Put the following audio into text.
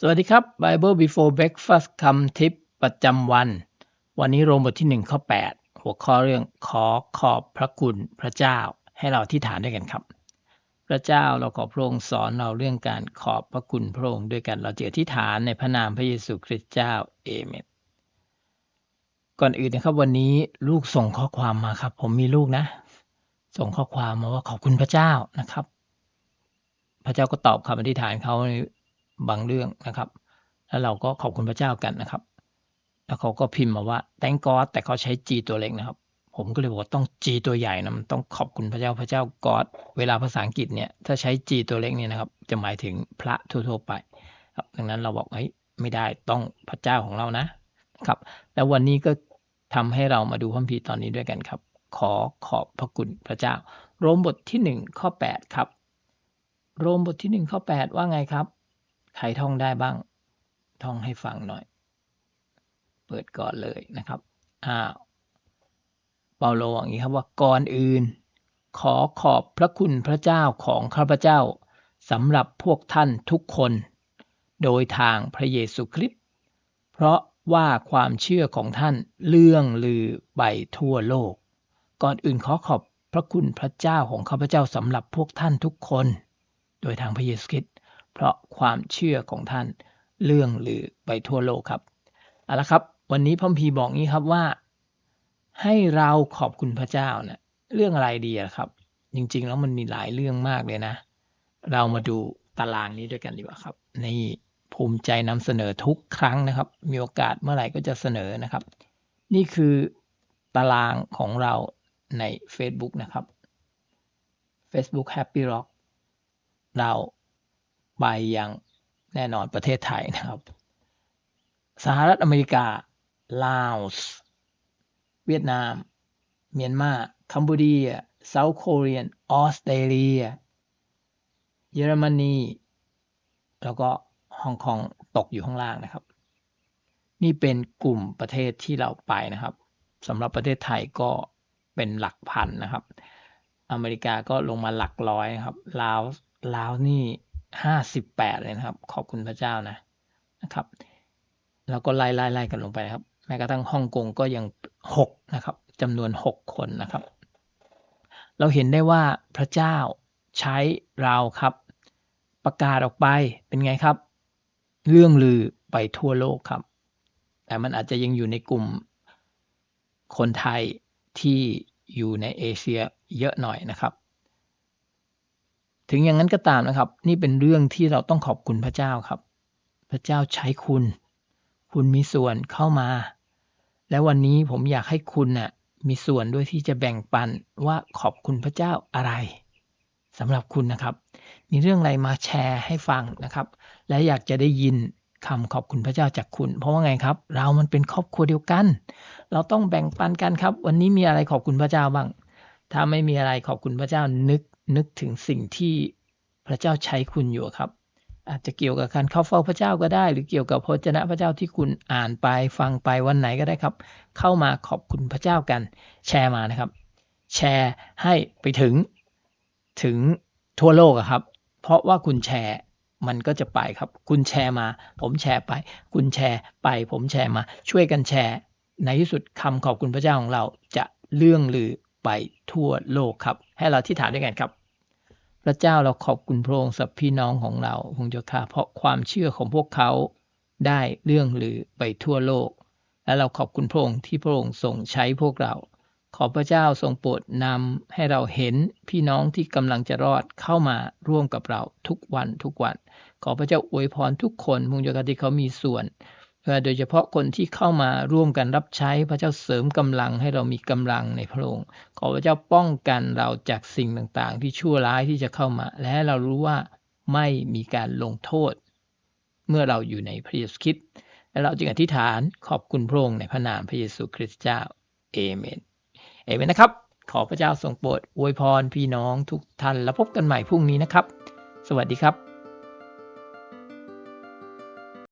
สวัสดีครับ Bible Before Breakfast คำทิปประจำวัน วันนี้โรมบทที่ 1 ข้อ 8 หัวข้อเรื่องขอขอบพระคุณพระเจ้าให้เราที่ฐานด้วยกันครับ พระเจ้าเราขอพระองค์สอนเราเรื่องการขอบพระคุณพระองค์ด้วยกันเราเจอที่ฐานในพระนามพระเยซูคริสต์เจ้าเอเมนก่อนอื่นนะครับวันนี้ลูกส่งข้อความมาครับ ผมมีลูกนะ ส่งข้อความมาว่าขอบคุณพระเจ้านะครับ พระเจ้าก็ตอบคำอธิษฐานเขา บางเรื่องนะครับ แล้วเราก็ขอบคุณพระเจ้ากันนะครับ แล้วเขาก็พิมพ์มาว่า thank God แต่เขาใช้ G ตัวเล็กนะครับ ผมก็เลยบอกว่าต้อง G ตัวใหญ่นะมันต้องขอบคุณพระเจ้าพระเจ้า God เวลาภาษาอังกฤษเนี่ยถ้าใช้ G ตัวเล็กเนี่ยนะครับจะหมายถึงพระทั่วๆไปครับดังนั้นเราบอกเฮ้ยไม่ได้ต้องพระเจ้าของเรานะครับ แล้ววันนี้ก็ทำให้เรามาดูพระคัมภีร์ตอนนี้ด้วยกันครับ ขอขอบพระคุณพระเจ้า โรมบทที่ 1 ข้อ 8 ครับ โรมบทที่ 1 ข้อ 8 ว่าไงครับ ใครท่องได้บ้าง ท่องให้ฟังหน่อย เปิดก่อนเลยนะครับอ้าวเปาโลอย่างนี้ครับว่าก่อนอื่น ขอขอบพระคุณพระเจ้าของข้าพเจ้าสำหรับพวกท่านทุกคน โดยทางพระเยซูคริสต์เพราะว่าความเชื่อของท่านเลื่องลือไปทั่วโลก ก่อนอื่นขอขอบพระคุณพระเจ้าของข้าพเจ้าสำหรับพวกท่านทุกคน โดยทางพระเยซูคริสต์ เพราะความเชื่อของท่านเลื่องลือไปทั่วโลกครับเอาละครับ วันนี้พระพีบอกงี้ครับว่า ให้เราขอบคุณพระเจ้าเนะี่ยเรื่องอะไรดีอะครับ จริงๆแล้วมันมีหลายเรื่องมากเลยนะ เรามาดูตารางนี้ด้วยกันดีกว่าครับนี่ภูมิใจนำเสนอทุกครั้งนะครับ มีโอกาสเมื่อไหร่ก็จะเสนอนะครับ นี่คือตารางของเราใน Facebook นะครับ Facebook Happy Rock เรา ไปยังแน่นอนประเทศไทยนะครับ สหรัฐอเมริกา ลาวส์เวียดนาม เมียนมาคัมพูเดียเซาท์โคเรียนออสเตรเลีย เยอรมนี แล้วก็ฮ่องกงตกอยู่ข้างล่างนะครับ นี่เป็นกลุ่มประเทศที่เราไปนะครับสำหรับประเทศไทยก็เป็นหลักพันนะครับ อเมริกาก็ลงมาหลักร้อยนะครับลาวลาวนี่ ห้าสิบแปดเลยนะครับ ขอบคุณพระเจ้านะนะครับ แล้วก็ไล่ไล่ไล่กันลงไปครับ แม้กระทั่งฮ่องกงก็ยังหกนะครับจำนวนหกคนนะครับ เราเห็นได้ว่าพระเจ้าใช้เราครับ ประกาศออกไปเป็นไงครับ เรื่องลือไปทั่วโลกครับ แต่มันอาจจะยังอยู่ในกลุ่มคนไทยที่อยู่ในเอเชียเยอะหน่อยนะครับ ถึงอย่างนั้นก็ตามนะครับ นี่เป็นเรื่องที่เราต้องขอบคุณพระเจ้าครับ พระเจ้าใช้คุณ คุณมีส่วนเข้ามา และวันนี้ผมอยากให้คุณน่ะมีส่วนด้วยที่จะแบ่งปันว่าขอบคุณพระเจ้าอะไรสำหรับคุณนะครับ มีเรื่องอะไรมาแชร์ให้ฟังนะครับ และอยากจะได้ยินคำขอบคุณพระเจ้าจากคุณ เพราะว่าไงครับ เรามันเป็นครอบครัวเดียวกัน เราต้องแบ่งปันกันครับ วันนี้มีอะไรขอบคุณพระเจ้าบ้าง ถ้าไม่มีอะไรขอบคุณพระเจ้านึก นึกถึงสิ่งที่พระเจ้าใช้คุณอยู่ครับ อาจจะเกี่ยวกับการเข้าเฝ้าพระเจ้าก็ได้ หรือเกี่ยวกับพระเจ้าพระเจ้าที่คุณอ่านไปฟังไปวันไหนก็ได้ครับ เข้ามาขอบคุณพระเจ้ากัน แชร์มานะครับ แชร์ให้ไปถึงถึงทั่วโลกครับ เพราะว่าคุณแชร์มันก็จะไปครับ คุณแชร์มา ผมแชร์ไป คุณแชร์ไป ผมแชร์มา ช่วยกันแชร์ ในที่สุดคำขอบคุณพระเจ้าของเราจะเลื่องลือ ไปทั่วโลกครับ ให้เราที่ฐานด้วยกันครับ พระเจ้าเราขอบคุณพระองค์สับพี่น้องของเราพงเจ้าค่ะเพราะความเชื่อของพวกเขาได้เรื่องลือไปทั่วโลก และเราขอบคุณพระองค์ที่พระองค์ทรงใช้พวกเรา ขอพระเจ้าทรงโปรดนำให้เราเห็นพี่น้องที่กำลังจะรอดเข้ามาร่วมกับเราทุกวันทุกวัน ขอพระเจ้าอวยพรทุกคนพงเจ้าค่ะที่เขามีส่วน โดยเฉพาะคนที่เข้ามาร่วมกันรับใช้พระเจ้าเสริมกำลังให้เรามีกำลังในพระองค์ ขอพระเจ้าป้องกันเราจากสิ่งต่างๆ ที่ชั่วร้ายที่จะเข้ามา และให้เรารู้ว่าไม่มีการลงโทษ เมื่อเราอยู่ในพระเยซูคริสต์และเราจึงอธิษฐานขอบคุณพระองค์ในพระนามพระเยซูคริสต์เจ้าเอเมนเอเมนนะครับ ขอพระเจ้าทรงโปรดอวยพรพี่น้องทุกท่านแล้วพบกันใหม่พรุ่งนี้นะครับ สวัสดีครับ